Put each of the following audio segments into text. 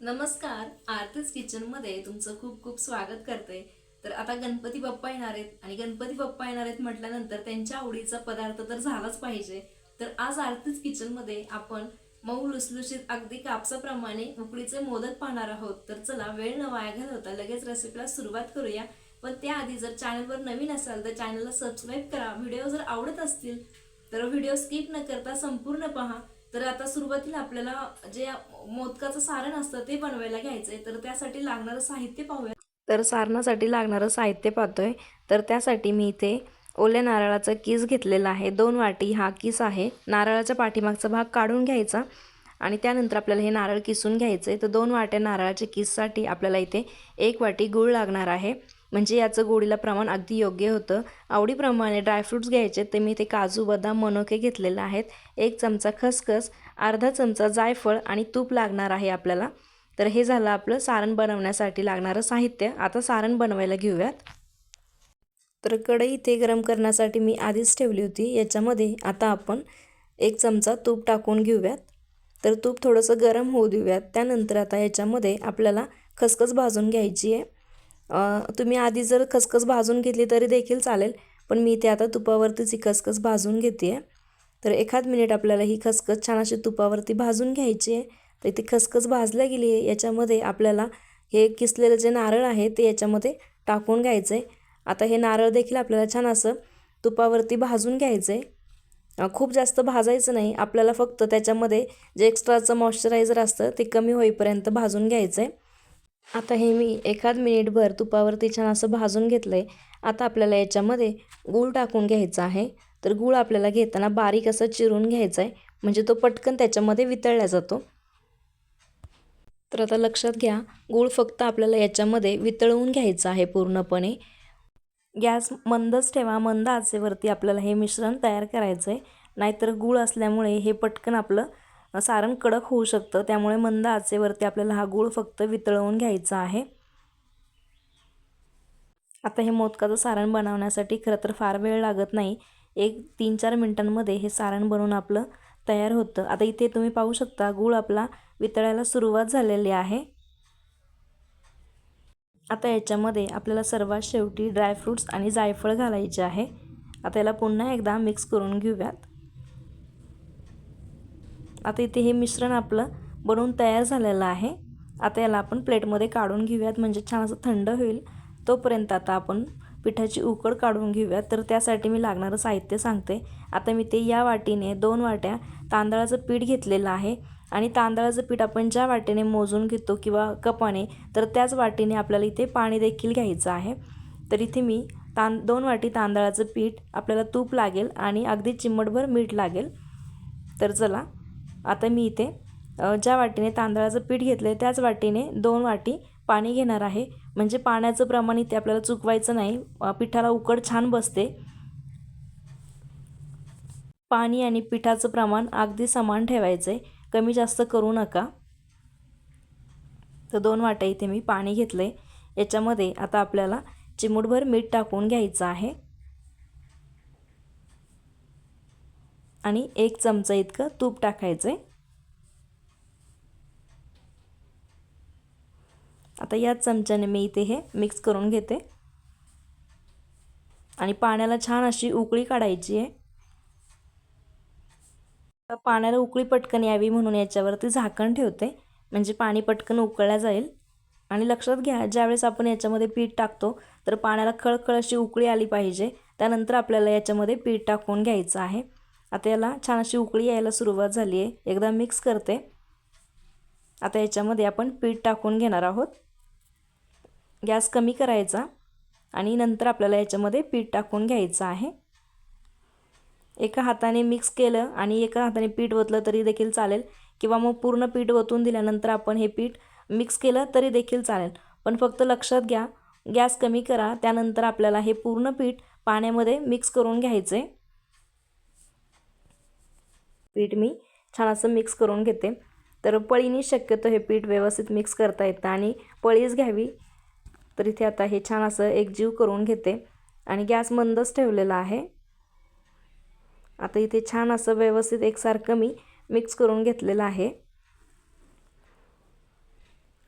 नमस्कार आरतीच किचनमध्ये तुमचं खूप खूप स्वागत करते. तर आता गणपती बाप्पा येणार आहेत आणि गणपती बाप्पा येणार आहेत म्हटल्यानंतर त्यांच्या आवडीचा पदार्थ तर झालाच पाहिजे. तर आज आरतीच किचनमध्ये आपण मऊ लुसलुशीत अगदी कापसाप्रमाणे उकडीचे मोदक पाहणार आहोत. तर चला वेळ न वाया घालवता लगेच रेसिपीला सुरुवात करूया. पण त्याआधी जर चॅनलवर नवीन असाल तर चॅनलला सबस्क्राईब करा. व्हिडिओ जर आवडत असतील तर व्हिडिओ स्किप न करता संपूर्ण पहा. तर आता सुरुवातीला आपल्याला जे मोदकाचं सारण असतं ते बनवायला घ्यायचंय. तर त्यासाठी लागणारं साहित्य पाहूया. तर सारणासाठी लागणारं साहित्य पाहतोय. तर त्यासाठी मी इथे ओल्या नारळाचा किस घेतलेला आहे. दोन वाटी हा किस आहे. नारळाच्या पाठीमागचा भाग काढून घ्यायचा आणि त्यानंतर आपल्याला हे नारळ किसून घ्यायचं आहे तर दोन वाट्या नारळाच्या किससाठी आपल्याला इथे एक वाटी गूळ लागणार आहे. म्हणजे याचं गोडीला प्रमाण अगदी योग्य होतं. आवडीप्रमाणे ड्रायफ्रूट्स घ्यायचे ते मी ते काजू बदाम मनोके घेतलेले आहेत. एक चमचा खसखस अर्धा चमचा जायफळ आणि तूप लागणार आहे आपल्याला. तर हे झालं आपलं सारण बनवण्यासाठी लागणारं साहित्य. आता सारण बनवायला घेऊयात. तर कढई इथे गरम करण्यासाठी मी आधीच ठेवली होती. याच्यामध्ये आता आपण एक चमचा तूप टाकून घेऊयात. तर तूप थोडंसं गरम होऊ देऊयात. त्यानंतर आता याच्यामध्ये आपल्याला खसखस भाजून घ्यायची आहे. तुम्ही आधी जर खसखस भाजून घेतली तरी देखील चालेल पण मी ते आता तुपावरतीच ही खसखस भाजून घेते. आहे तर एखाद मिनिट आपल्याला ही खसखस छान अशी तुपावरती भाजून घ्यायची आहे. तर ती खसखस भाजल्या गेली आहे. याच्यामध्ये आपल्याला हे किसलेलं जे नारळ आहे ते याच्यामध्ये टाकून घ्यायचं आहे आता हे नारळ देखील आपल्याला छान असं तुपावरती भाजून घ्यायचं आहे खूप जास्त भाजायचं नाही. आपल्याला फक्त त्याच्यामध्ये जे एक्स्ट्राचं मॉइश्चरायझर असतं ते कमी होईपर्यंत भाजून घ्यायचं आहे आता हे मी एखाद मिनिटभर तुपावरती छान असं भाजून घेतलं आहे आता आपल्याला याच्यामध्ये गूळ टाकून घ्यायचा आहे. तर गूळ आपल्याला घेताना बारीक असं चिरून घ्यायचा आहे म्हणजे तो पटकन त्याच्यामध्ये वितळला जातो. तर आता लक्षात घ्या गूळ फक्त आपल्याला याच्यामध्ये वितळवून घ्यायचं आहे पूर्णपणे. गॅस मंदच ठेवा मंद आचेवरती आपल्याला हे मिश्रण तयार करायचं आहे नाहीतर गूळ असल्यामुळे हे पटकन आपलं सारण कडक होऊ शकतं. त्यामुळे मंद आचेवरती आपल्याला हा गूळ फक्त वितळवून घ्यायचा आहे. आता हे मोदकाचं सारण बनवण्यासाठी खरं तर फार वेळ लागत नाही. एक तीन चार मिनटांमध्ये हे सारण बनवून आपलं तयार होतं. आता इथे तुम्ही पाहू शकता गूळ आपला वितळायला सुरुवात झालेली आहे. आता याच्यामध्ये आपल्याला सर्वात शेवटी ड्रायफ्रूट्स आणि जायफळ घालायचे आहे. आता याला पुन्हा एकदा मिक्स करून घेऊयात. आता इथे हे मिश्रण आपलं बनवून तयार झालेलं आहे. आता याला आपण प्लेटमध्ये काढून घेऊयात. म्हणजे छान असं थंड होईल तोपर्यंत आता आपण पिठाची उकड काढून घेऊयात. तर त्यासाठी मी लागणारं साहित्य सांगते. आता मी ते या वाटीने दोन वाट्या तांदळाचं पीठ घेतलेलं आहे. आणि तांदळाचं पीठ आपण ज्या वाटेने मोजून घेतो किंवा कपाने तर त्याच वाटीने आपल्याला इथे पाणी देखील घ्यायचं आहे. तर इथे मी तां दोन वाटी तांदळाचं पीठ आपल्याला तूप लागेल आणि अगदी चिमटभर मीठ लागेल. तर चला आता मी इथे ज्या वाटीने तांदळाचं पीठ घेतलं आहे त्याच वाटीने दोन वाटी पाणी घेणार आहे. म्हणजे पाण्याचं प्रमाण इथे आपल्याला चुकवायचं नाही. पिठाला उकड छान बसते. पाणी आणि पिठाचं प्रमाण अगदी समान ठेवायचं आहे कमी जास्त करू नका. तर दोन वाट्या इथे मी पाणी घेतलं आहे याच्यामध्ये आता आपल्याला चिमूटभर मीठ टाकून घ्यायचं आहे. आणि एक चमचा इतकं तूप टाकायचं आहे आता याच चमच्याने मी इथे हे मिक्स करून घेते. आणि पाण्याला छान अशी उकळी काढायची आहे. पाण्याला उकळी पटकन यावी म्हणून याच्यावरती झाकण ठेवते. म्हणजे पाणी पटकन उकळल्या जाईल. आणि लक्षात घ्या ज्यावेळेस आपण याच्यामध्ये पीठ टाकतो तर पाण्याला खळखळ अशी उकळी आली पाहिजे. त्यानंतर आपल्याला याच्यामध्ये पीठ टाकून घ्यायचं आहे. आता याला छान अशी उकळी यायला सुरुवात झाली आहे. एकदा मिक्स करते. आता याच्यामध्ये आपण पीठ टाकून घेणार आहोत. गॅस कमी करायचा आणि नंतर आपल्याला याच्यामध्ये पीठ टाकून घ्यायचं आहे. एका हाताने मिक्स केलं आणि एका हाताने पीठ ओतलं तरी देखील चालेल. किंवा मग पूर्ण पीठ ओतून दिल्यानंतर आपण हे पीठ मिक्स केलं तरी देखील चालेल. पण फक्त लक्षात घ्या गॅस कमी करा. त्यानंतर आपल्याला हे पूर्ण पीठ पाण्यामध्ये मिक्स करून घ्यायचे पीठ मी छान असं मिक्स करून घेते. तर पळीनी शक्यतो हे पीठ व्यवस्थित मिक्स करता येतं आणि पळीच घ्यावी. तर इथे आता हे छान असं एकजीव करून घेते आणि गॅस मंदच ठेवलेला आहे. आता इथे छान असं व्यवस्थित एकसारखं मी मिक्स करून घेतलेलं आहे.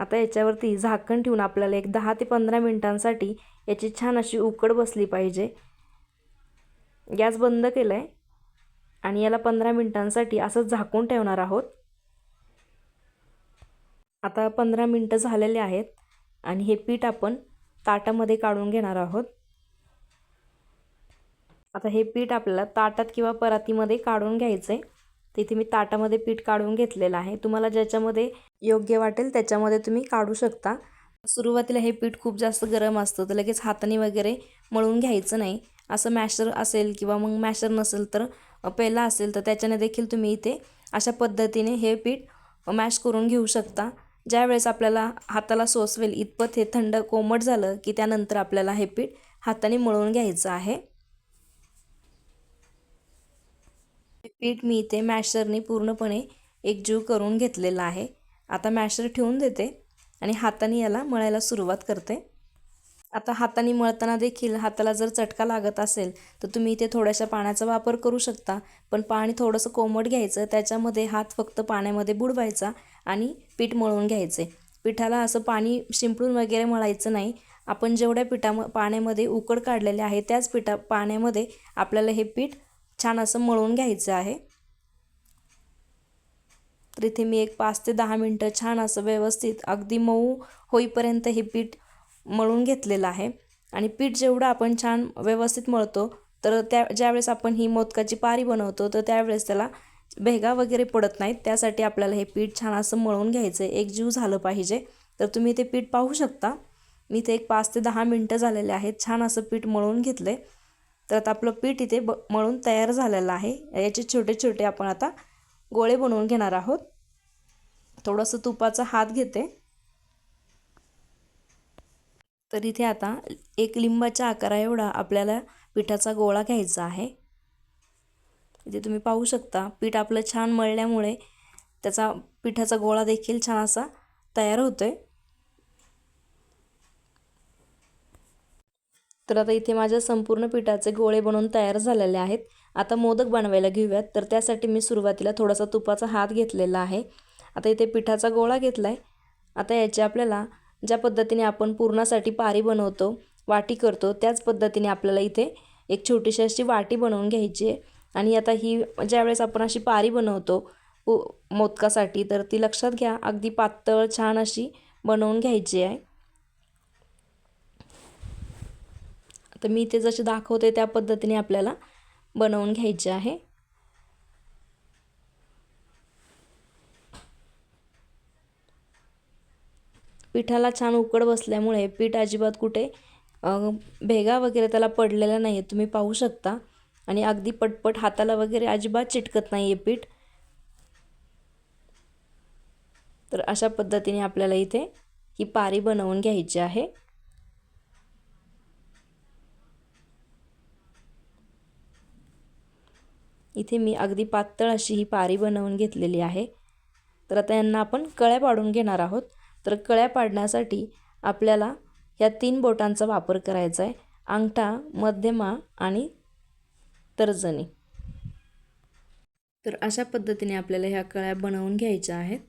आता याच्यावरती झाकण ठेवून आपल्याला एक दहा ते पंधरा मिनिटांसाठी याची छान अशी उकड बसली पाहिजे. गॅस बंद केला आहे आणि याला पंधरा मिनटांसाठी असं झाकून ठेवणार आहोत. आता पंधरा मिनटं झालेले आहेत आणि हे पीठ आपण ताटामध्ये काढून घेणार आहोत. आता हे पीठ आपल्याला ताटात किंवा परातीमध्ये काढून घ्यायचं आहे तिथे मी ताटामध्ये पीठ काढून घेतलेलं आहे. तुम्हाला ज्याच्यामध्ये योग्य वाटेल त्याच्यामध्ये तुम्ही काढू शकता. सुरुवातीला हे पीठ खूप जास्त गरम असतं तर लगेच हाताने वगैरे मळून घ्यायचं नाही. असं मॅशर असेल किंवा मग मॅशर नसेल तर पेला असेल तर त्याच्याने देखील तुम्ही इथे अशा पद्धतीने हे पीठ मॅश करून घेऊ शकता. ज्यावेळेस आपल्याला हाताला सोसवेल इतपत हे थंड कोमट झालं की त्यानंतर आपल्याला हे पीठ हाताने मळून घ्यायचं आहे. पीठ मी इथे मॅशरने पूर्णपणे एकजीव करून घेतलेलं आहे. आता मॅशर ठेवून देते आणि हाताने याला मळायला सुरुवात करते. आता हाताने मळताना देखील हाताला जर चटका लागत असेल तर तुम्ही इथे थोड्याशा पाण्याचा वापर करू शकता. पण पाणी थोडंसं कोमट घ्यायचं त्याच्यामध्ये हात फक्त पाण्यामध्ये बुडवायचा आणि पीठ मळून घ्यायचे. पिठाला असं पाणी शिंपडून वगैरे मळायचं नाही. आपण जेवढ्या पिठा पाण्यामध्ये उकड काढलेले आहे त्याच पिठा पाण्यामध्ये आपल्याला हे पीठ छान असं मळून घ्यायचं आहे. तर इथे मी एक पाच ते दहा मिनटं छान असं व्यवस्थित अगदी मऊ होईपर्यंत हे पीठ मळून घेतलेलं आहे. आणि पीठ जेवढं आपण छान व्यवस्थित मळतो तर त्या ज्यावेळेस आपण ही मोदकाची पारी बनवतो तर त्यावेळेस त्याला भेगा वगैरे पडत नाहीत. त्यासाठी आपल्याला हे पीठ छान असं मळून घ्यायचं आहे. एक जीव झालं पाहिजे. तर तुम्ही ते पीठ पाहू शकता. मी ते एक पाच ते दहा मिनटं झालेले आहेत. छान असं पीठ मळून घेतले तर आता आपलं पीठ इथे ब मळून तयार झालेलं आहे. याचे छोटे छोटे आपण आता गोळे बनवून घेणार आहोत. थोडंसं तुपाचा हात घेते. तर इथे आता एक लिंबाच्या आकारा एवढा आपल्याला पिठाचा गोळा घ्यायचा आहे. इथे तुम्ही पाहू शकता पीठ आपलं छान मळल्यामुळे त्याचा पिठाचा गोळा देखील छान असा तयार होतो आहे तर आता इथे माझ्या संपूर्ण पिठाचे गोळे बनवून तयार झालेले आहेत. आता मोदक बनवायला घेऊयात. तर त्यासाठी मी सुरुवातीला थोडासा तुपाचा हात घेतलेला आहे. आता इथे पिठाचा गोळा घेतला आहे आता याचे आपल्याला ज्या पद्धतीने आपण पूर्णासाठी पारी बनवतो वाटी करतो त्याच पद्धतीने आपल्याला इथे एक छोटीशी अशी वाटी बनवून घ्यायची आहे. आणि आता ही ज्यावेळेस आपण अशी पारी बनवतो मोदकासाठी तर ती लक्षात घ्या अगदी पातळ छान अशी बनवून घ्यायची आहे. तर मी इथे जसे दाखवते त्या पद्धतीने आपल्याला बनवून घ्यायचे आहे. पिठाला छान उकड बसल्यामुळे पीठ अजिबात कुठे भेगा वगैरे त्याला पडलेला नाही आहे तुम्ही पाहू शकता. आणि अगदी पटपट हाताला वगैरे अजिबात चिटकत नाही आहे पीठ. तर अशा पद्धतीने आपल्याला इथे ही पारी बनवून घ्यायची आहे. इथे मी अगदी पातळ अशी ही पारी बनवून घेतलेली आहे. तर आता यांना आपण कळ्या पाडून घेणार आहोत. तर कळ्या पाडण्यासाठी आपल्याला ह्या तीन बोटांचा वापर करायचा आहे. अंगठा मध्यमा आणि तर्जनी. तर अशा पद्धतीने आपल्याला ह्या कळ्या बनवून घ्यायच्या आहेत.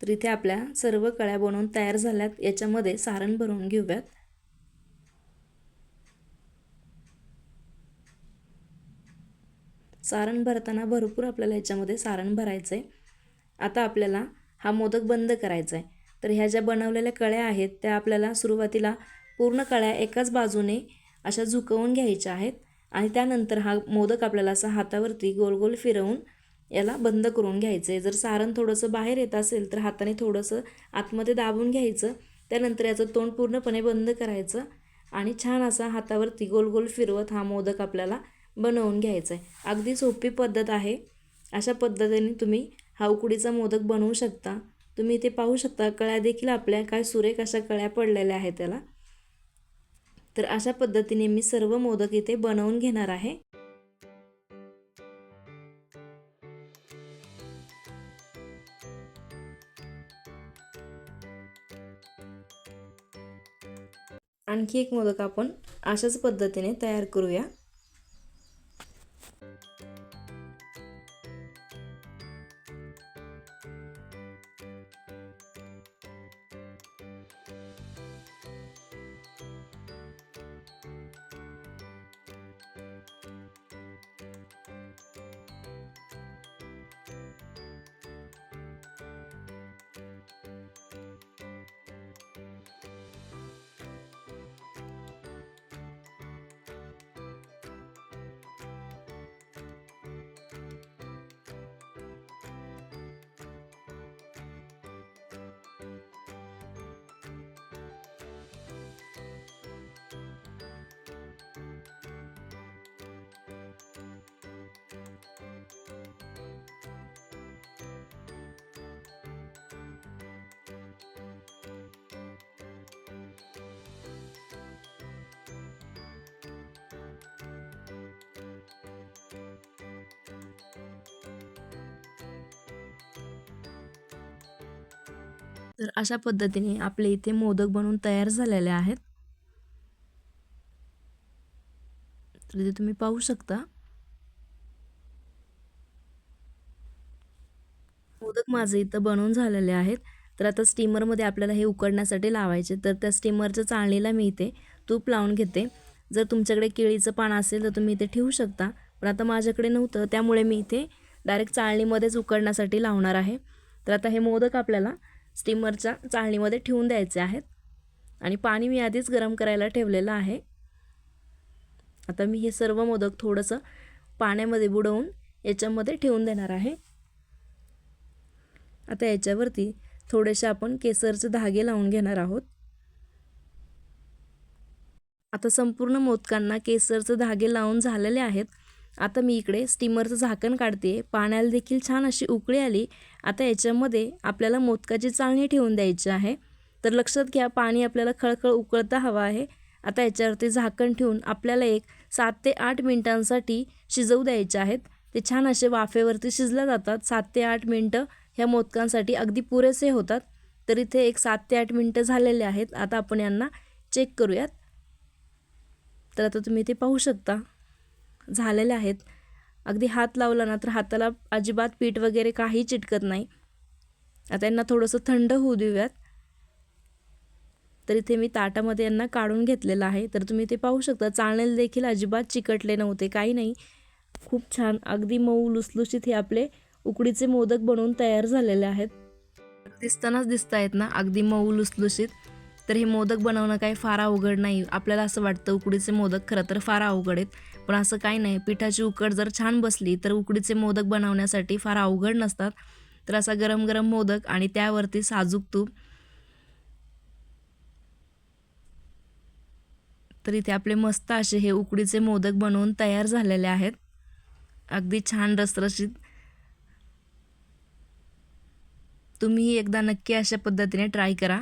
तर इथे आपल्या सर्व कळ्या बनवून तयार झाल्यात. याच्यामध्ये सारण भरून घेऊयात. सारण भरताना भरपूर आपल्याला ह्याच्यामध्ये सारण भरायचं आहे आता आपल्याला हा मोदक बंद करायचा आहे तर ह्या ज्या बनवलेल्या कळ्या आहेत त्या आपल्याला सुरुवातीला पूर्ण कळ्या एकाच बाजूने अशा झुकवून घ्यायच्या आहेत आणि त्यानंतर हा मोदक आपल्याला असा हातावरती गोल गोल फिरवून याला बंद करून घ्यायचं. आहे जर सारण थोडंसं बाहेर येत असेल तर हाताने थोडंसं आतमध्ये दाबून घ्यायचं. त्यानंतर याचं तोंड पूर्णपणे बंद करायचं आणि छान असा हातावरती गोल गोल फिरवत हा मोदक आपल्याला बनवून घ्यायचा आहे अगदी सोपी पद्धत आहे. अशा पद्धतीने तुम्ही हा उकडीचा मोदक बनवू शकता. तुम्ही इथे पाहू शकता कळ्या देखील आपल्या काय सुरेख अशा कळ्या पडलेल्या आहेत त्याला. तर अशा पद्धतीने मी सर्व मोदक इथे बनवून घेणार आहे. आणखी एक मोदक आपण अशाच पद्धतीने तयार करूया. तर अशा पद्धतीने आपले इथे मोदक बनवून तयार झालेले आहेत. तर ते तुम्ही पाहू शकता. मोदक माझे इथं बनवून झालेले आहेत. तर आता स्टीमरमध्ये आपल्याला हे उकडण्यासाठी लावायचे. तर त्या स्टीमरच्या चाळणीला मी इथे तूप लावून घेते. जर तुमच्याकडे केळीचं पान असेल तर तुम्ही इथे ठेवू शकता. पण आता माझ्याकडे नव्हतं. त्यामुळे मी इथे डायरेक्ट चाळणीमध्येच उकडण्यासाठी लावणार आहे. तर आता हे मोदक आपल्याला स्टीमरच्या चाळणीमध्ये ठेवून द्यायचे आहेत. आणि पाणी मी आधीच गरम करायला ठेवलेलं आहे. आता मी हे सर्व मोदक थोडंसं पाण्यामध्ये बुडवून याच्यामध्ये ठेवून देणार आहे. आता याच्यावरती थोडेसे आपण केसरचे धागे लावून घेणार आहोत. आता संपूर्ण मोदकांना केसरचे धागे लावून झालेले आहेत. आता मी इकडे स्टीमरचं झाकण काढते पाण्याला देखील छान अशी उकळी आली. आता याच्यामध्ये आपल्याला मोदकाची चाळणी ठेवून द्यायची आहे. तर लक्षात घ्या पाणी आपल्याला खळखळ उकळता हवं आहे. आता याच्यावरती झाकण ठेवून आपल्याला एक सात ते आठ मिनिटांसाठी शिजवू द्यायचे आहेत. ते छान असे वाफेवरती शिजल्या जातात. सात ते आठ मिनटं ह्या मोदकांसाठी अगदी पुरेसे होतात. तर इथे एक सात ते आठ मिनटं झालेले आहेत. आता आपण यांना चेक करूयात. तर आता तुम्ही इथे पाहू शकता. झालेले आहेत. अगदी हात लावला ना तर हाताला अजिबात पीठ वगैरे काही चिटकत नाही. आता यांना थोडंसं थंड होऊ देऊयात. तर इथे मी ताटामध्ये यांना काढून घेतलेलं आहे. तर तुम्ही ते पाहू शकता चाळणेला देखील अजिबात चिकटले नव्हते काही नाही. खूप छान अगदी मऊ लुसलुशीत हे आपले उकडीचे मोदक बनवून तयार झालेले आहेत. दिसतानाच दिसत आहेत ना अगदी मऊ लुसलुशीत. तर हे मोदक बनवणं काही फार अवघड नाही. आपल्याला असं वाटतं उकडीचे मोदक खरं तर फार अवघड आहेत. पण असं काही नाही. पिठाची उकड जर छान बसली तर उकडीचे मोदक बनवण्यासाठी फार अवघड नसतात. तर असा गरम गरम मोदक आणि त्यावरती साजूक तूप. तर इथे आपले मस्त असे हे उकडीचे मोदक बनवून तयार झालेले आहेत. अगदी छान रसरशीत. तुम्ही एकदा नक्की अशा पद्धतीने ट्राय करा.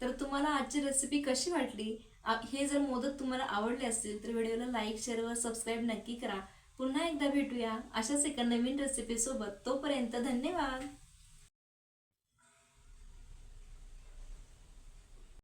तर तुम्हाला आजची रेसिपी कशी वाटली? हे जर मोदक तुम्हाला आवडले असतील तर व्हिडिओला लाईक शेअर व सबस्क्राईब नक्की करा. पुन्हा एकदा भेटूया अशाच एका नवीन रेसिपीसोबत तोपर्यंत धन्यवाद!